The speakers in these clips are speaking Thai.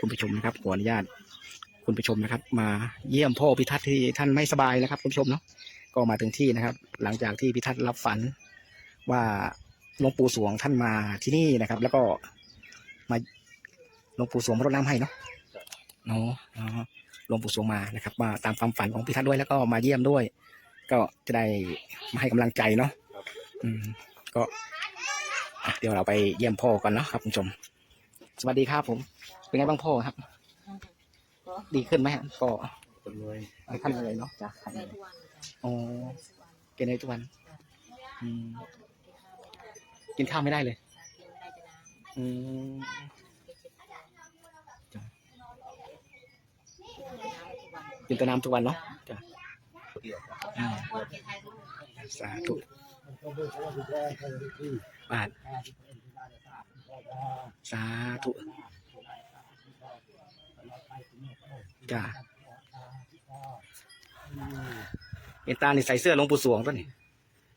คุณผู้ชมนะครับขออนุญาตคุณผู้ชมนะครับ มาเยี่ยมพ่อพิทักษ์ที่ท่านไม่สบายนะครับ คุณผู้ชมเนาะก็มาถึงที่นะครับ หลังจากที่พิทักษ์รับฝันว่าหลวงปู่สวงท่านมาที่นี่นะครับ แล้วก็มาหลวงปู่สวงมารดน้ำให้เนาะเนาะหลวงปู่สวงมานะครับ มาตามความฝันของพิทักษ์ด้วยแล้วก็มาเยี่ยมด้วย ก็จะได้มาให้กำลังใจเนาะอืมก็เดี๋ยวเราไปเยี่ยมพ่อกันเนาะครับคุณผู้ชม สวัสดีครับผม เป็นไงบ้างพ่อครับ ดีขึ้นไหมฮะพ่อคนรวยไม่ขั้นอะไรเนาะจ้ะได้ทุกวันอ๋อกินได้ทุกวันอืมกินข้าวไม่ได้เลยกินไม่ได้จะนานอืมกินน้ำทุกวันกินแต่น้ำทุกวันเนาะจ้ะเกี่ยวกับอ่าคนเขียนไทยทุกวันสาธุบาทสาธุ จ้ะเอ็นตานี่ใส่เสื้อหลวงปู่สวงป่ะนี่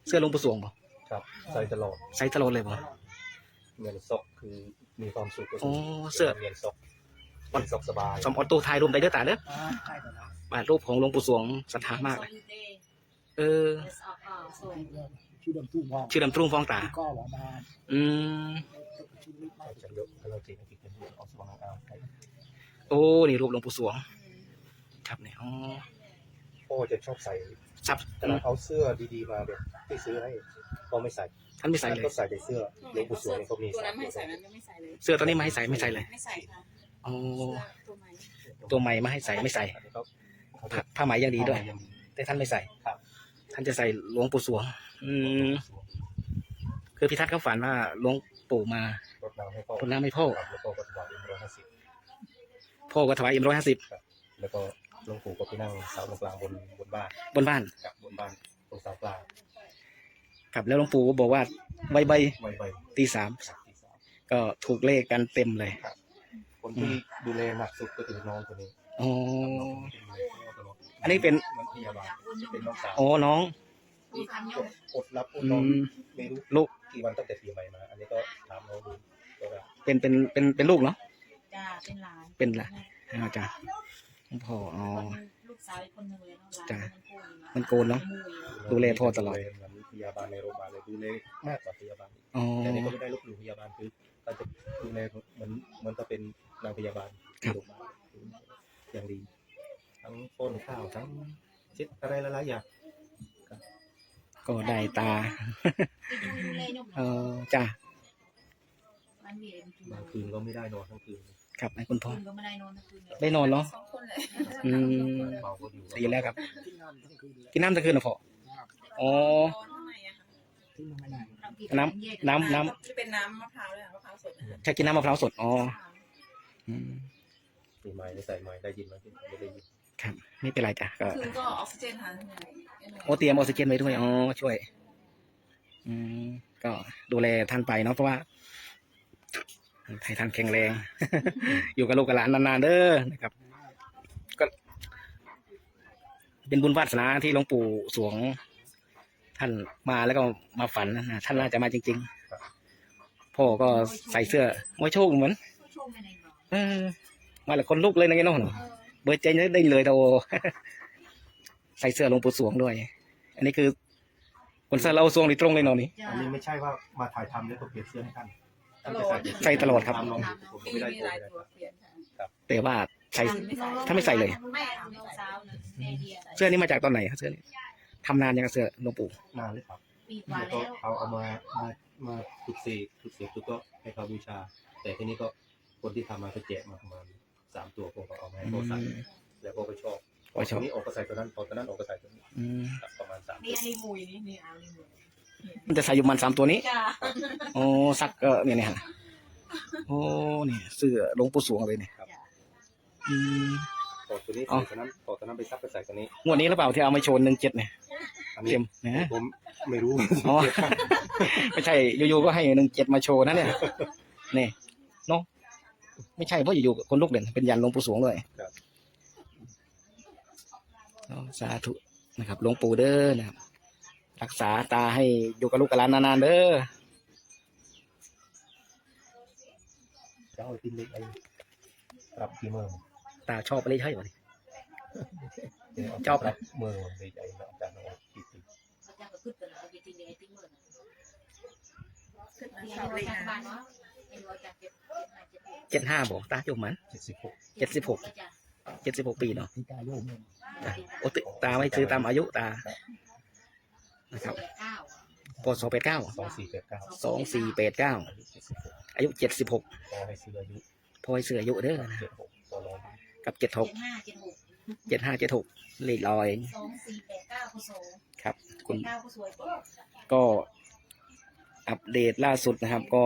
เสื้อหลวงปู่สวงป่ะครับใส่ตลอดใส่ตลอดเลยป่ะเงินซอกคือมีความสุขก็อ๋คืออเสื้อเงินซอกเงินซอกสบายสมออโต้ถ่ายรูปได้เด้อตาเด้อบาทรูปของหลวงปู่สวงศรัทธามากเลยเออเอสออกอ่าสวยชื่อดำตุ้งพองชื่อดำตรุ่งฟองตาก็หวังมาอืม ออกสว่างอามให้โอ้นี่รูปหลวงปู่สวง ครับเนี่ยอ๋อพ่อจะชอบใส่สับขนาดเอาเสื้อดีๆมาแบบที่ซื้อให้ก็ไม่ใส่ท่านไม่ใส่เลยก็ใส่แต่เสื้อหลวงปู่สวงนี่เขามีตัวใส่นั้นไม่ใส่นั้นไม่ใส่เลยเสื้อตัวนี้มาให้ใส่ไม่ใส่เลยไม่ใส่ค่ะอ๋อตัวใหม่ตัวใหม่มาให้ใส่ไม่ใส่อันนี้เขาเขาผ้าผ้าไหมยังดีด้วยยังดีแต่ท่านไม่ใส่ครับ ท่านจะใส่หลวงปู่สวง อืมคือพิทักษ์เขาฝันว่าหลวงปู่มารดน้ำให้พ่อ พ่อก็ถวายเอ็มร้อยห้าสิบแล้วก็หลวงปู่ก็ไปนั่งเสาตรงกลางบนบนบ้านบนบ้านกับบนบ้านตรงเสากลางครับแล้วหลวงปู่ก็บอกว่าใบใบไวไวตีสามครับที่สามก็ถูกเลขกันเต็มเลยคนที่ดูแลหนักสุดก็คือน้องคนนี้อ๋อตลอดอันนี้เป็นมันพยาบาลจะเป็นน้องสาวอ๋อน้องปูทำยงอดรับอดอืนอนม ไม่รู้ลูกกี่วันตั้งแต่ปีใหม่มา อันนี้ก็ถามน้องดูก็ว่าเป็นเป็นเป็นเป็นลูกเนาะ จ้าเป็นหลานเป็นหลานอาจารย์พ่ออ๋อ ลูกสาวอีกคนหนึ่งเลยเนาะหลานจ้ะ มันมันโกนเนอะมุยดูแลพ่อตลอด เหมือนพยาบาลในโรงพยาบาลเลยดูแลมากกว่าพยาบาลอีกอ๋อ แต่นี่ก็ไม่ได้ลบหลู่พยาบาลคือการจะดูแลเหมือนเหมือนกับเป็นนางพยาบาลในโรงพยาบาลอย่างดี ทั้งป้อนข้าวทั้งเช็ดอะไรหลายๆอย่างก็ได้ตา ดูแลยกเออจ้ามันมีบางคืนก็ไม่ได้นอนทั้งคืน ครับให้คุณพ่อคืนก็ไม่ได้นอนทั้งคืนเลยได้นอนเนาะ สองคนเลยอืมเมาก็อยู่ดีแล้วครับที่งานทั้งคืนเลยกินน้ำตะคืนเหรอพ่อ อ๋อที่มันไม่นานน้ำน้ำน้ที่เป็นน้ำมะพร้าวเลยอะมะพร้าวสดอะำใช่กินน้ำมะพร้าวสด อ๋ออืมมีไม้ไม่ใส่ไม้ได้ยินไหมไม่ได้ยินครับ ไม่เป็นไรจ้ะก็คืนก็ออกซิเจนทานโอเตรียมออกซิเจนไว้ด้วย อ๋อ ช่วย อืม ก็ดูแลท่านไปเนาะ เพราะว่า ให้ท่านแข็งแรง อยู่กับลูกกับหลานนานๆเด้อนะครับ ก็เป็นบุญวาสนาที่หลวงปู่สวง ท่านมาแล้วก็มาฝันนะท่านน่าจะมาจริง ๆ พ่อก็ใส่เสื้อมวยโชคเหมือนโชคไม่ได้หรอกเออมาแล้วคนลุกเลยนะเงี้ยเนาะเบอร์ใจเนี่ยได้เลยโตใส่เสื้อหลวงปู่สวงด้วย อันนี้คือคนเสื้อเราสวงนี่ตรงเลยเนาะนี่จ้าอันนี้ไม่ใช่ว่ามาถ่ายทำแล้วก็เปลี่ยนเสื้อให้ท่านท่านจะ ใส่ตลอดครับทำลองผมมีไม่ได้มีตัวหลายเลยตัวเปลี่ยนค่ะแต่ว่าใส่ถ้าไม่ใส่เลยไม่ทำน้องสาวนะเดียเสื้อนี้มาจากตอนไหนครับเสื้อนี้ทำนานยังกับเสื้อหลวงปู่นานเลยครับปีกว่าแล้วก็แล้วเขาเอามามามาปลุกเสกปลุกเสกปุ๊บก็ให้เขาบูชา แต่ทีนี้ก็คนที่ทำมาก็แจกมาประมาณสามตัวผมก็เอามาให้เขาใส่แล้วก็ไปชอบโอ้ยชอบทีนี้ออกก็ใส่ตัวนั้นพอตัวนั้นออกก็ใส่ตัวนี้อืม ครับประมาณสามนี่ตัวอันนี้มุยนี่นี่เอานี่มุย มันจะใส่อยู่มันสามตัวนี้จ้าโอ้ซักก็เนี่ยเนี่ยฮะโอ้นี่เสื้อหลวงปู่สวงเลยเนี่ยอืมพอตัวนี้อ๋อใส่ตัวนั้นพอตัวนั้นไปซักไปใส่ตัวนี้ งวดนี้หรือเปล่าที่เอามาโชว์หนึ่งเจ็ดเนี่ยอันนี้เข็มนะผมไม่รู้ อ๋อ ไม่ใช่อยู่ๆก็ให้หนึ่งเจ็ดมาโชว์นะเนี่ยนี่เนาะไม่ใช่เพราะอยู่ๆคนลุกเด่นเป็นยันหลวงปู่สวงด้วยครับ อ๋อสาธุนะครับหลวงปู่เด้อนะครับ รักษาตาให้อยู่กับลูกกับหลานนานๆเด้อจะเอาตินเล็กไอ้ปรับกี่เมืองตาชอบอะไรใช่ไหมเดี๋ยวชอบปรับเมืองในใจเราอาจารย์เอากี่ปีเขาจะขึ้นกันเอาไปทิ้งในทิ้งเมื่อขึ้นมาที่ชอบเราเลยจากนะบ้านเนาะเอ็นเราจากเจ็ดเจ็ดห้าเจ็ดหกเจ็ดห้าบอกตาจุ่มมันเจ็ดสิบหกเจ็ดสิบหกเจ็ดสิบหกปีเนาะที่ตาโยมเนี่ยโอ้ติตาไม่ซื้อตามอายุตา นะครับเก้าปศแปดเก้าสองสี่แปดเก้าสองสี่แปดเก้าอายุเจ็ดสิบหกอายุเจ็ดสิบหกพอให้ซื้ออายุพอยเสืออายุเด้อนะเจ็ดหกตัวรองกับเจ็ดหกเจ็ดห้าเจ็ดหกเจ็ดห้าเจ็ดหกเลขลอยสองสี่แปดเก้าก็โซ่ครับ คุคุณณเก้าก็สวยกว่าก็อัปเดตล่าสุดนะครับ ก็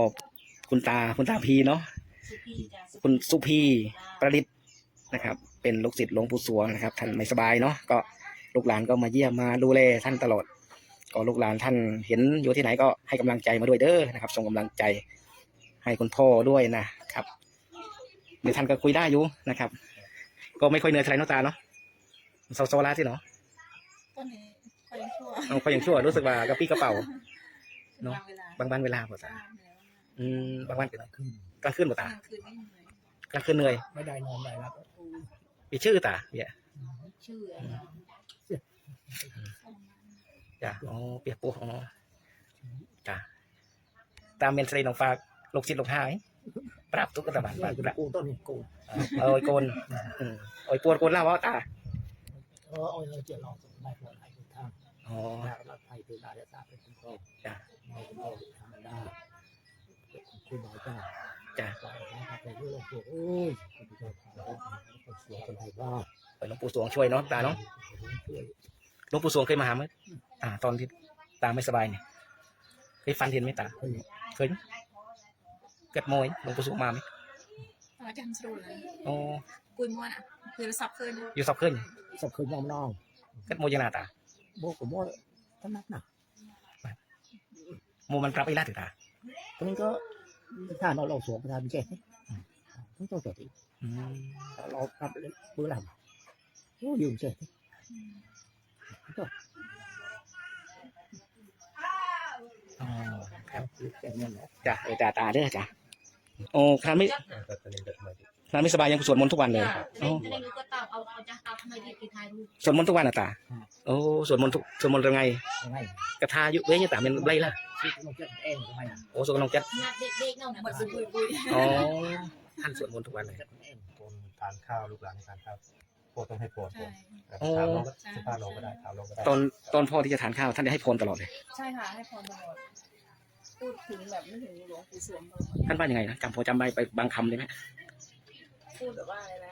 คุณตาคุณตาพีเนาะสุพีจ้ะคุณสุพีประดิษฐ์นะครับ เป็นลูกศิษย์หลวงปู่สวงนะครับ ท่านไม่สบายเนาะก็ลูกหลานก็มาเยี่ยมมาดูแลท่านตลอด ก็ลูกหลานท่านเห็นอยู่ที่ไหนก็ให้กำลังใจมาด้วยเด้อนะครับ ส่งกำลังใจให้คุณพ่อด้วยนะครับเดี๋ยวท่านก็คุยได้อยู่นะครับ ก็ไม่ค่อยเหนื่อยเท่าไหร่เนาะตาเนาะโซโซลาที่เนาะต้นนี้ไปชั่วเอาก็ยังชั่วรู้สึกว่ากระปี้กระเป๋าเนอะบางเวลาบางวันเวลาป่ะตาบ้างแล้วอืมบางวันขึ้นกลางคืนป่ะตากลางคืนไม่เหนื่อยกลางคืนเหนื่อยไม่ได้นอนได้รับมีชื่อตาเนี่ยชื่ออะไร จ้ะอ๋อเปียกปูอ๋อจ้ะตามเมนสเตนของฝากลูกศิษย์ลูกหายปรับทุกกระบาดปรับเป็นกูต้นนี่กูเอาไอ้โกนอืมเอาไอ้ปวดโกนเล่าว่าตาเออเอาเราเจียเราสบายปลอดภัยทุกทางอ๋ออยากรับภัยคือได้จะทราบเป็นคุณพ่อจ้ะไม่คุณพ่อธรรมดาคุณบ่าวเจ้าจ้ะไปนะครับไปด้วยโลกโอ้ยคุณผู้ชมครับคนเสียคนไทยว่าไปหลวงปู่สวงช่วยเนาะตาเนาะช่วย หลวงปู่สวงเคยมาหาไหมตาตอนที่ตาไม่สบายเนี่ยเคยฟันเห็นไหมตาเฮ้ยเคยไหมเกิดโมยหลวงปู่สวงมาไหมอาจารย์สรุปเลยอ๋อกุยมวนอะคือสับเกินอยู่สับขึ้นสับคืนน้องน้องเกิดโมยยังนาตาโบกโบท่านนักหนักโมมันปรับไอ้ลาถือตาตรงนี้ก็ถ้าเราเราสวมประธานเจ๊ไม่ต้องจดอีกอืมเราทำปืนลำโอ้ยืมเจ๊ อ๋อครับแค่นี้แหละจ้ะเออตาตาเด้อจ้ะโอ้คราวไม่แต่ตอนนี้แบบใหม่คราวไม่สบายยังสวดมนต์ทุกวันเลยจะอ๋อได้รู้ก็ตามเอาเอาจะเอาทำไมที่กินไทยรูปสวดมนต์ทุกวันอะตาโอ้สวดมนต์ทุกสวดมนต์ยังไงยังไงกระทายุเว้ยเนี่ยตาเป็นไรล่ะที่เราจะเองทำไมโอ้สวดกำลังจัดนัดเด็กๆเนาะหมดสุกุยกุยอ๋อท่านสวดมนต์ทุกวันเลยจะเองคนทานข้าวลูกหลานทานข้าว โปรดต้องให้โปรดใช่ถามน้องก็สภาพน้องก็ได้ถามน้องก็ได้ตอนตอนพ่อที่จะทานข้าวท่านจะให้พรตลอดเลย ใช่ค่ะให้พรตลอดพูดถึงแบบไม่ถึงหลวงปู่สวงตลอดท่านว่ายังไงนะจำพอจำใบไปบางคำได้ไหมพูดแบบว่าอะไรนะ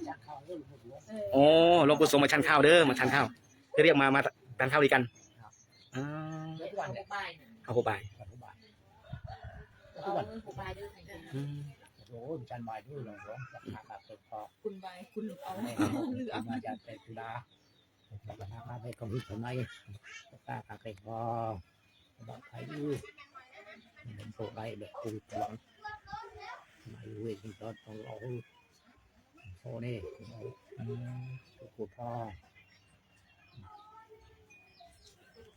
โอ้หลวงปู่สวงมาชันข้าวเด้อมาชันข้าวคือเรียกมามาทานข้าวดีกันอ๋อทุกวันเอาเนี่ยไปเอาหัวบายทุกวันเอาทุกวันเงินผูกไปด้วยไงอืมโอ้ยจันบายด้วยหลงหลงราคาเป็นพอคุณใบคุณเอาไม่เหลือมาจากเป็นตุลาราคาเป็นกองทุนทำไมราคาเป็นพอบอกใครดูเป็นโปรได้แบบคุยหวังไม่เว้ยตอนของเรา โอ้นี่อืมคุณพ่อ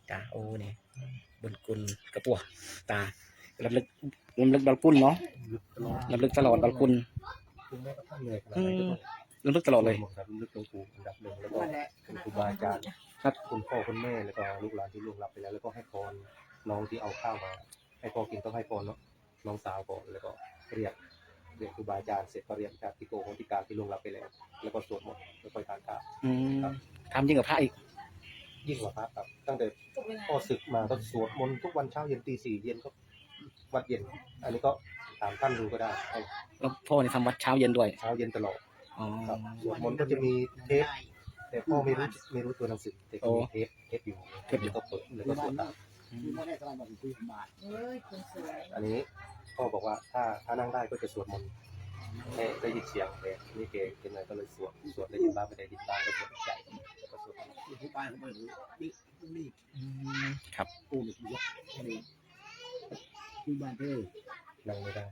จ้าโอ้เนี่ยบุญกุลกระปัวตาลำลึกลำลึกบาลกุลเนาะลึกตลอดลำลึกตลอดบาลกุลถึงแม้กระทั่งเหนื่อยขนาดไหนก็ต้องลำลึกตลอดเลยหมดครับลึกหลวงปู่อันดับหนึ่งแล้วก็หละคุณครูบาอาจารย์ครับคุณพ่อคุณแม่แล้วก็ลูกหลานที่ล่วงลับไปแล้ว แล้วก็ให้พรน้องที่เอาข้าวมา ให้พ่อกินต้องให้พรเนาะน้องสาวก่อนแล้วก็เรียก เรียกครูบาอาจารย์เสร็จก็เรียกจากที่โกของที่การที่ล่วงลับไปแล้ว แล้วก็สวดมนต์แล้วก็ทานข้าว อืมทำยิ่งกับพระอีก ยิ่งกว่าพระครับตั้งแต่ทุกเวลาพ่อศึกมาก็สวดมนต์ทุกวันเช้าเย็นตีสี่เย็นก็วัดเย็น อันนี้ก็ตามท่านดูก็ได้ให้แล้วพ่อเนี่ยทำวัดเช้าเย็นด้วย เช้าเย็นตลอดอ๋อ ครับสวดมนต์ก็จะมีเทปแต่พ่อไม่รู้ไม่รู้ตัวหนังสือแต่ก็มีเทปเทปอยู่เทปอยู่ ก็เปิดแล้วก็สวดตาม คือไม่ได้กำลังบอกคุยบาทเฮ้ยคนสวยอันนี้พ่อบอกว่าถ้าถ้านั่งได้ก็จะสวดมนต์ให้ได้ยินเสียงเลยนี่เกเป็นไงก็เลยสวดสวดได้ยินบ้างไม่ได้ยินบ้างก็สวดใจแล้วก็สวดที่ผู้บ้านเขาไม่รู้นี่นี่อืมครับกูนี่ยกนี่ที่บ้านเธอนั่งไม่ได้